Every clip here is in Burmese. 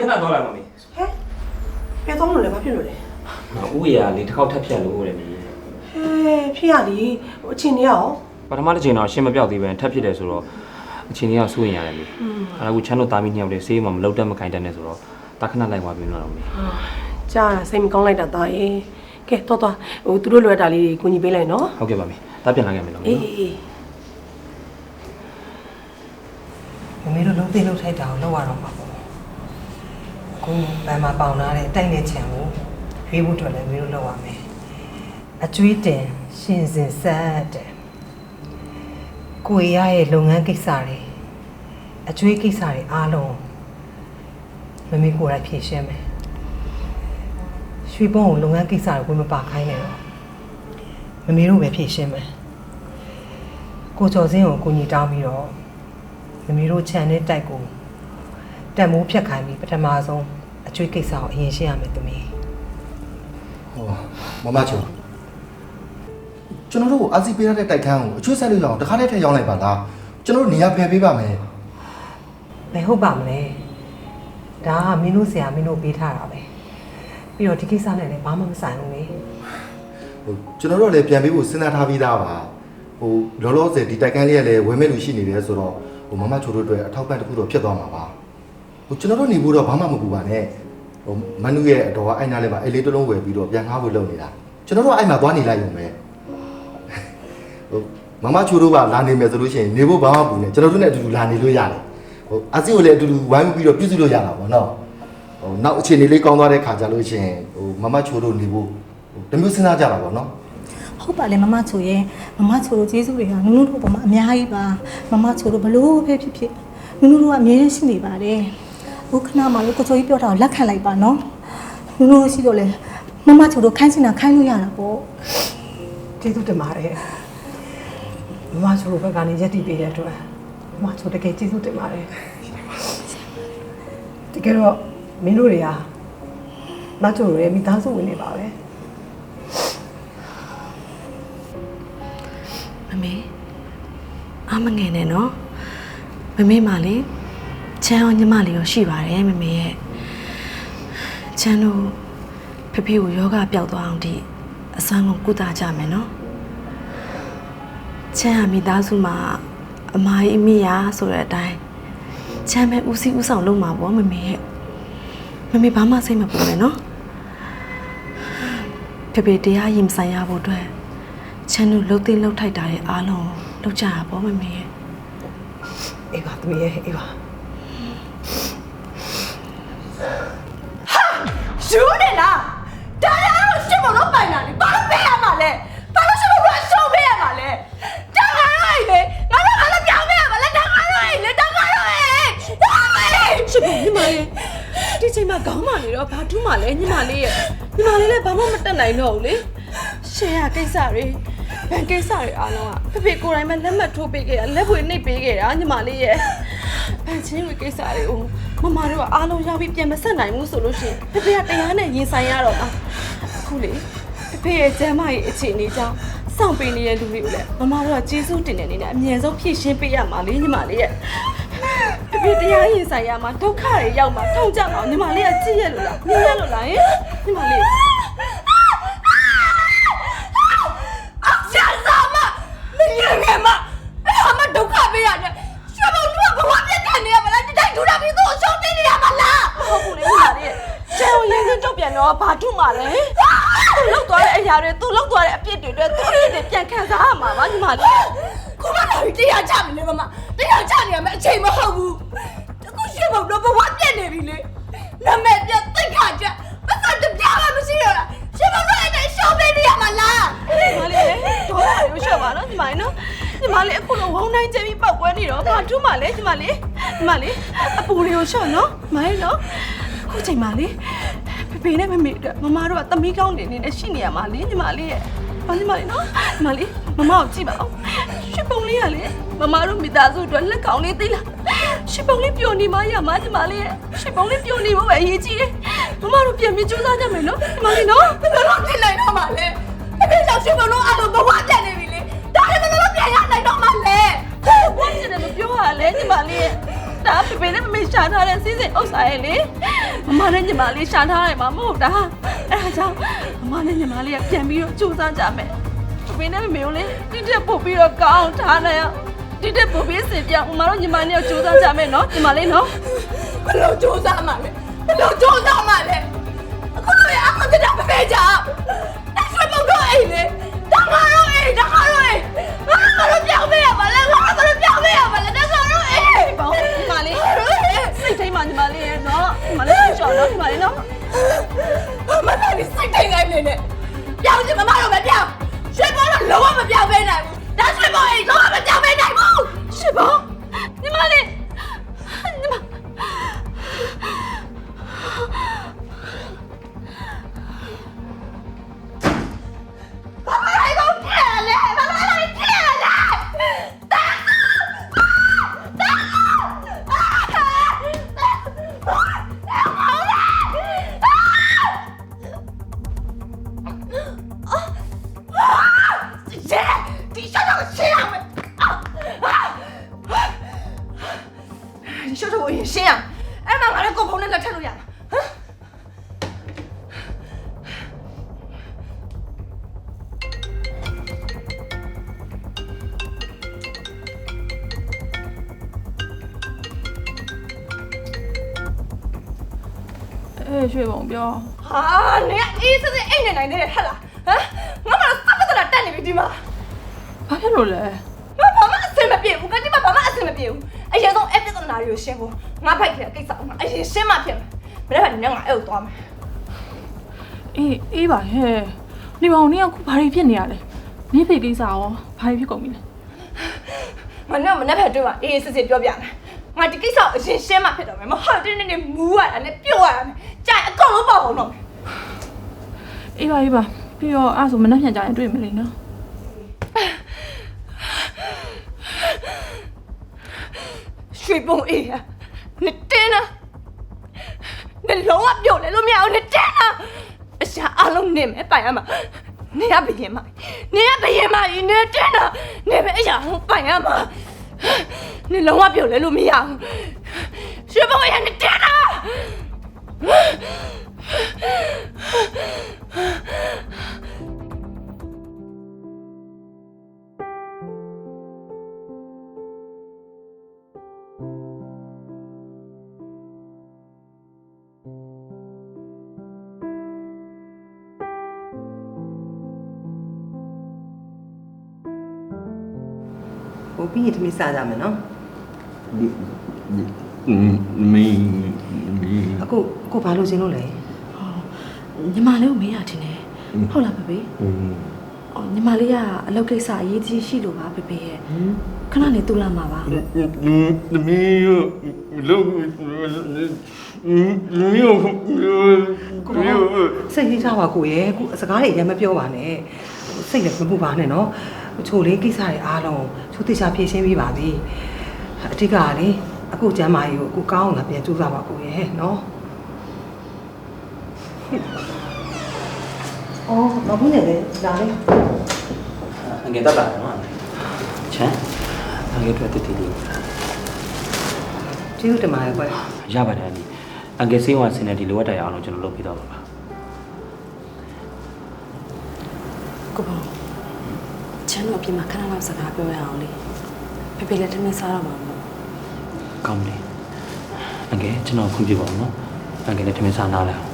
ခဏသွားလာမမေဟဲ့ပြတော့လို့လည်းဘာဖြစ်လို့လဲဥရလေးတစ်ခေါက်ထပ်ဖြတ်လို့တဲ့မေဟဲ့ဖြစ်ရလီဟိုအချင်းနေရောပထမတစ်ချိန်တော့ရှင်းမပြောက်သေးပဲထပ်ဖြစ်တယ်ဆိုတော့အချိန်ကြီးကစိုးရင်ရတယ်မေအဲ့ဒါကချမ်းတို့သားမီးညောက်တယ်ဆေးမှမလောက်တတ်မခိုင်တတ်နဲ့ဆိုတော့တာခဏလိုက်သွားပြီးတော့မေကြာတာစိတ်မကောင်းလိုက်တာတာရေကဲတော့တော့ဟိုသူတို့လွယ်တာလေးကိုညီပေးလိုက်နော်ဟုတ်ကဲ့ပါမေတာပြန်လာခဲ့မယ်နော်အေးအေးမမေတို့လုံးသိလုံးထိုက်တာကိုလောက်ရတော့မှာပေါ့ အခုဗန်မှာပေါင်လာတဲ့အတိုက်နဲ့ချံကိုရွေးဖို့အတွက်လည်းမမေတို့လောက်ရမယ်အကျွေးတင်ရှင်စင်ဆက်တဲ့ကိုရရဲ့လုပ်ငန်းကိစ္စတွေအကျွေးကိစ္စတွေအားလုံးမမေကိုယ်တိုင်ဖြေရှင်းမယ်ရွှေပုံးကိုလုပ်ငန်းကိစ္စတွေဝင်မပါခိုင်းနဲ့တော့မမေတို့ပဲဖြေရှင်းမယ်ကိုကျော်စင်းကိုကိုညီတောင်းပြီးတော့မမီတို့ခြံနဲ့တိုက်ကိုတက်မိုးဖြတ်ခိုင်းပြီးပထမဆုံး အကျွေးကိစ္စကိုအရင်ရှင်းရမယ်သမီးဟောမမချုံကျွန်တော်တို့အာစီပေးရတဲ့တိုက်ခန်းကိုအချွတ်ဆက်လို့ရအောင်တခါတည်းထည့်ရောင်းလိုက်ပါလားကျွန်တော်တို့နေရာဖယ်ပေးပါမယ်ဘယ်ဟုတ်ပါမလဲဒါကမင်းတို့ဆရာမင်းတို့ပေးထားတာပဲပြီးတော့ဒီကိစ္စနဲ့လည်းဘာမှမဆိုင်ဘူးလေဟိုကျွန်တော်တို့လည်းပြန်ပေးဖို့စဉ်းစားထားပြီးသားပါဟိုလောလောဆယ်ဒီတိုက်ခန်းလေးကလည်းဝယ်မဲ့လူရှိနေတယ်ဆိုတော့ဟိုမမချိုတို့အတွက်အထောက်ပံ့တစ်ခုတော့ဖြစ်သွားမှာပါ ဟိုကျွန်တော်တို့နေဖို့တော့ဘာမှမပူပါနဲ့ဟိုမနုရဲ့အတော်ကအိုင်နာလေးမှာအဲ့လေးတစ်လုံးဝယ်ပြီးတော့ပြန်ငှားဖို့လုပ်နေတာကျွန်တော်တို့အဲ့မှာသွားနေလိုက်ရုံပဲဟိုမမချိုတို့ကလာနေမယ်ဆိုလို့ရှိရင်နေဖို့ဘာမှမပူနဲ့ကျွန်တော်တို့နဲ့အတူတူလာနေလို့ရတယ်ဟိုအစီကိုလည်းအတူတူဝိုင်းပြီးတော့ပြုစုလို့ရတာပေါ့နော်ဟိုနောက်အခြေအနေလေးကောင်းသွားတဲ့ခါကြလို့ရှိရင်ဟိုမမချိုတို့နေဖို့ဟိုတမျိုးစဉ်းစားကြတာပေါ့နော်ဟုတ်ပါလေမမချိုရဲ့မမချိုတို့ကျေးဇူးတွေကနုနုတို့ပေါ်မှာအများကြီးပါမမချိုတို့ဘလို့ပဲဖြစ်ဖြစ်နုနုတို့ကအမြဲတမ်းရှိနေပါတယ် ဘုခဏမှလို့ကိုချိုကြီးပြောတာကိုလက်ခံလိုက်ပါနော်နုနုတို့ရှိတော့လေမမချိုတို့ခိုင်းစင်တာခိုင်းလို့ရတာပေါ့ကျေးဇူးတင်ပါတယ်မမချိုဘက်ကနေရက်တည်ပေးတဲ့အတွက်မမချိုတကယ်ကျေးဇူးတင်ပါတယ်တကယ်တော့မင်းတို့တွေကမချိုတို့ရဲ့မိသားစုဝင်နေပါပဲမမေအမငယ်နဲ့နော်မမေမလေး ချမ်းအောင်ညီမလေးရောရှိပါတယ်မမေရဲ့ချမ်းတို့ဖေဖေကိုယောဂပျောက်သွားအောင်ဒီအစွမ်းကုန်ကုသကြမယ်နော်ချမ်းဟာမိသားစုမှာအမကြီးအမိယာဆိုတဲ့အတိုင်းချမ်းပဲဦးစီးဦးဆောင်လုပ်မှာပေါ့မမေရဲ့မမေဘာမှစိတ်မပူနဲ့နော်ဖေဖေတရားရင်ဆိုင်ရဖို့အတွက်ချမ်းတို့လှုပ်သိမ်းလှုပ်ထိုက်တာတဲ့အားလုံးလှုပ်ကြတာပေါ့မမေရဲ့အေးပါသမီးရဲ့အေးပါ ယူနေလားဒါရအောင်ရှင်းမလို့ပိုင်တာလေဘာလို့ပေးရမှာလဲဘာလို့ရှင်းမလို့ရှုံးပေးရမှာလဲဒါငါရိုက်လေငါတို့ကလည်းပြောင်းပေးရမှာလဲဒါငါရိုက်လေဒါငါရိုက်ဒါမေရှစ်ပုံညီမလေးဒီချိန်မှာခေါင်းမနေတော့ဘာထူးမှလဲညီမလေးရဲ့ညီမလေးလည်းဘာမှမတက်နိုင်တော့ဘူးလေရှယ်ရကိစ္စတွေဘန်ကိစ္စတွေအားလုံးကဖေဖေကိုယ်တိုင်မှလက်မှတ်ထိုးပေးခဲ့တာလက်ပွေနှိပ်ပေးခဲ့တာညီမလေးရဲ့ဘန်ချင်းဝေကိစ္စတွေကို မမတို့ကအားလုံးရောက်ပြီးပြန်မဆက်နိုင်ဘူးဆိုလို့ရှိရင်ဖေဖေကတရားနဲ့ရင်ဆိုင်ရတော့မှာအခုလေဖေဖေရဲ့ကျမ်းမာရေးအခြေအနေကြောင့်စောင့်ပေးနေတဲ့လူတွေကိုလည်းမမတို့ကကျေးဇူးတင်တဲ့အနေနဲ့အမြဲဆုံးဖြည့်ရှင်းပေးရမှာလေညီမလေးရဲ့တပည့်တရားရင်ဆိုင်ရမှာဒုက္ခတွေရောက်မှာထောက်ကြမှာညီမလေးကကြည့်ရလို့လားမြင်ရလို့လားဟင်ညီမလေး အောင်ဆရာစားမမင်းရငယ်မအဲ့ဟာမဒုက္ခပေးရတယ်ရှင်းမလို့ဘဝပြတ်တယ်နေရမလားဒီတိုင်းဒူတာပြီးသူ့ကိုရှုံးပေးနေရမလား ဟုတ်ဘူးလေညီမလေးကျန်ကိုရင်းစင်းတော့ ပြန်တော့ဘာထုမှလဲသူလောက်သွားတဲ့အရာတွေသူလောက်သွားတဲ့အပြစ်တွေအတွက်သူအပြစ်တွေပြန်ခံစားရမှာပါညီမလေးခုမှလာပြီးတရားချမယ်လေမမတရားချနေရမယ်အချိန်မဟုတ်ဘူးအခုရှင်းမလို့ဘဝပြတ်နေပြီလေနာမည်ပြတ်သိခါချက်ပတ်စံတပြားမှမရှိတော့လားရှင်းမလို့အဲ့ဒါရှုံးပေးနေရမလားညီမလေးဒေါသတွေရှော့ပါနော်ညီမလေးနော်ညီမလေးအခုတော့ဝုန်းတိုင်းကျပြီးပောက်ကွဲနေတော့ဘာထုမှလဲညီမလေးညီမလေးအပူတွေကိုရှော့နော်မိုင်းနော်အခုချိန်မှလေး ဖေဖေနဲ့မမေအတွက်မမတို့ကသမီးကောင်းနေနေနဲ့ရှိနေရမှာလေညီမလေးရဲ့ဘာညီမလေးနော်ညီမလေးမမကိုကြည့်ပါဦးရှစ်ပုံလေးရလေမမတို့မိသားစုအတွက်လက်ကောင်းလေးသိလားရှစ်ပုံလေးပျော်နေမှရမှာညီမလေးရဲ့ရှစ်ပုံလေးပျော်နေဖို့ပဲအရေးကြီးတယ်မမတို့ပြန်ပြီးကြိုးစားကြမယ်နော်ညီမလေးနော်ဘယ်လိုလုပ်ဖြစ်နိုင်တော့မှလဲအဖေကြောင့်ရှင်းမလို့အဲ့လိုဘဝပြတ်နေပြီလေဒါလည်းဘယ်လိုလုပ်ပြန်ရနိုင်တော့မှလဲဘာဖြစ်တယ်လို့ပြောရလဲညီမလေးရဲ့ဒါဖေဖေနဲ့မမေရှာထားတဲ့စီးစိမ်ဥစ္စာရဲ့လေ မနဲ့ညီမလေးရှာထားတယ်မှာမဟုတ်တာအဲ့ဒါကြောင့်မမနဲ့ညီမလေးကပြန်ပြီးတော့စူးစမ်းကြမယ်အဖေနဲ့မမေကိုလေတိတက်ပို့ပြီးတော့ကောင်းထားနေရတိတက်ပို့ပြီးစင်ပြမမတို့ညီမနဲ့စူးစမ်းကြမယ်နော်ညီမလေးနော်ဘယ်လိုကြိုးစားမှလဲဘယ်လိုကြိုးစားမှလဲ မလေးကိုရှော့နော်ညီမလေးနော်မမလေးစိတ်ထိန်လိုက်နေနဲ့ပြောင်းချင်မမတော့မပြောင်းရွှေဘောတော့လုံးဝမပြောင်းပေးနိုင်ဘူး အေးရွှေပုံပြောဟာနေအေးစစ်စစ်အိတ်နေနိုင်သေးတယ်ဟဲ့လားဟမ်ငါမတော့စပတ်တတက်နေပြီဒီမှာဘာဖြစ်လို့လဲငါဘာမှအဆင်မပြေဘူးကတိမဘာမှအဆင်မပြေဘူးအရင်ဆုံးအဲ့ပြဿနာတွေကိုရှင်းဖို့ငါဖိုက်ခဲ့ကိစ္စအောင်အရင်ရှင်းမှဖြစ်မယ်မနေ့ကညငါအဲ့ကိုသွားမယ်အေးအေးပါဟဲ့နေပါဦးနေကခုဘာတွေဖြစ်နေရလဲနေဖေကိစ္စရောဘာတွေဖြစ်ကုန်ပြီလဲမနေ့ကမနေ့ဖက်တွေ့မှာအေးစစ်စစ်ပြောပြမယ် ငါဒီကိစ္စကိုအရင်ရှင်းမှဖြစ်တော့မယ်မဟုတ်တင်းတင်းမူးရတာနဲ့ပြုတ်ရတာနဲ့ကြိုက်အကုန်လုံးပေါ့အောင်တော့မယ်အေးပါအေးပါပြီးတော့အဲ့ဒါဆိုမနှက်ပြန်ကြရင်တွေ့မလိမ့်နော်ရွှေပုံအေးရနေတင်းနာနေလုံးဝပြုတ်လဲလို့မရအောင်နေတင်းနာအရှာအလုံးနေမယ်ပိုင်ရမှာနေရဘရင်မနေရဘရင်မနေတင်းနာနေပဲအရာပိုင်ရမှာ နေလုံးဝပြုတ်လဲလို့မရအောင်ရွှေပုံအေးရနေတင်းနာ ပြီးရင်သမီးစားကြမယ်နော်မီမီအခုအခုဘာလို့ရှင်လို့လဲညီမလေးကိုမေးရတင်တယ်ဟုတ်လားဖေဖေအော်ညီမလေးကအလုပ်ကိစ္စအရေးကြီးရှိလို့ပါဖေဖေရဲ့ခဏနေတူလာမှာပါမီလို့မီကိုစိတ်ကြီးကြပါကိုရဲ့အခုစကားတွေရမ်းမပြောပါနဲ့စိတ်လည်းမပူပါနဲ့နော် ချိုလေးကိစ္စတွေအားလုံးချိုတေချာဖြေရှင်းပြီးပါပြီအဓိကကလေအခုကျမ်းမာကြီးကိုအခုကောင်းအောင်လာပြန်ကြိုးစားပါကိုရဲ့နော်အော်မဘူးနဲ့လေဒါလေးအငယ်တက်တာနော်ချမ်းအငယ်တွေ့တည်တည်လေးကျေးဇူးတင်ပါတယ်ကွယ်ရပါတယ်အန်ဒီအငယ်စေးဝါဆင်းတဲ့ဒီလိုအပ်တရားအောင်လို့ကျွန်တော်လုပ်ပြီးတော့ပါပါကိုဘောချ မ်းတော့အပြင်မှာခဏလောက်စကားပြောရအောင်လေဖေဖေလည်းတမင်စားတော့မှာမို့ကောင်းတယ်အငယ်ကျွန်တော်ခွင့်ပြုပါဦးနော်အငယ်လည်းထမင်းစားနားလဲအောင်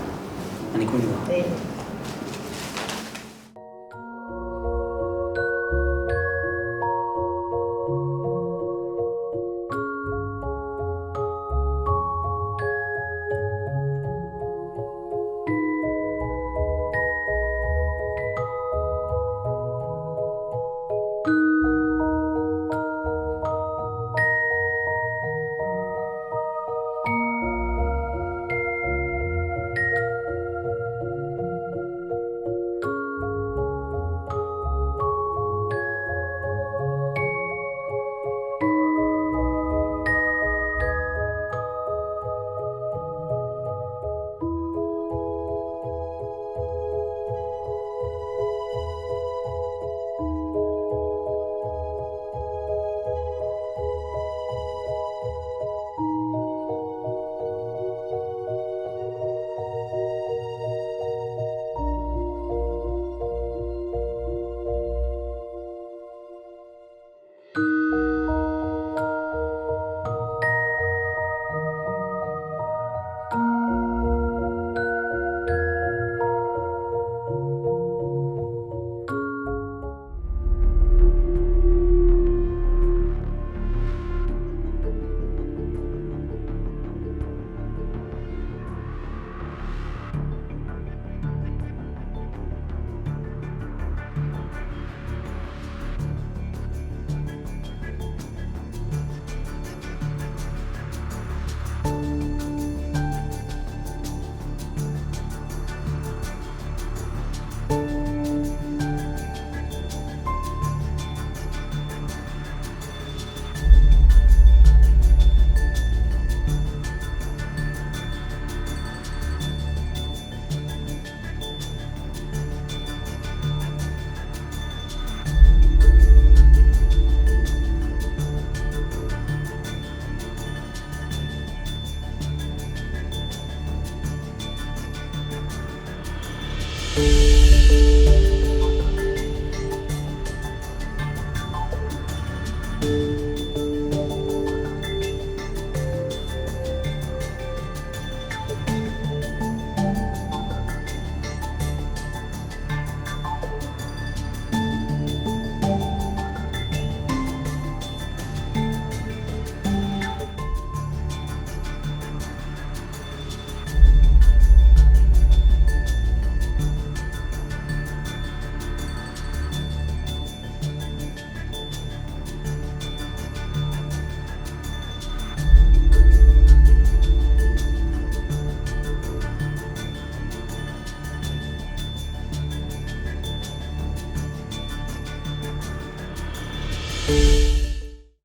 အန်ဒီခွင့်ပြုပါအေး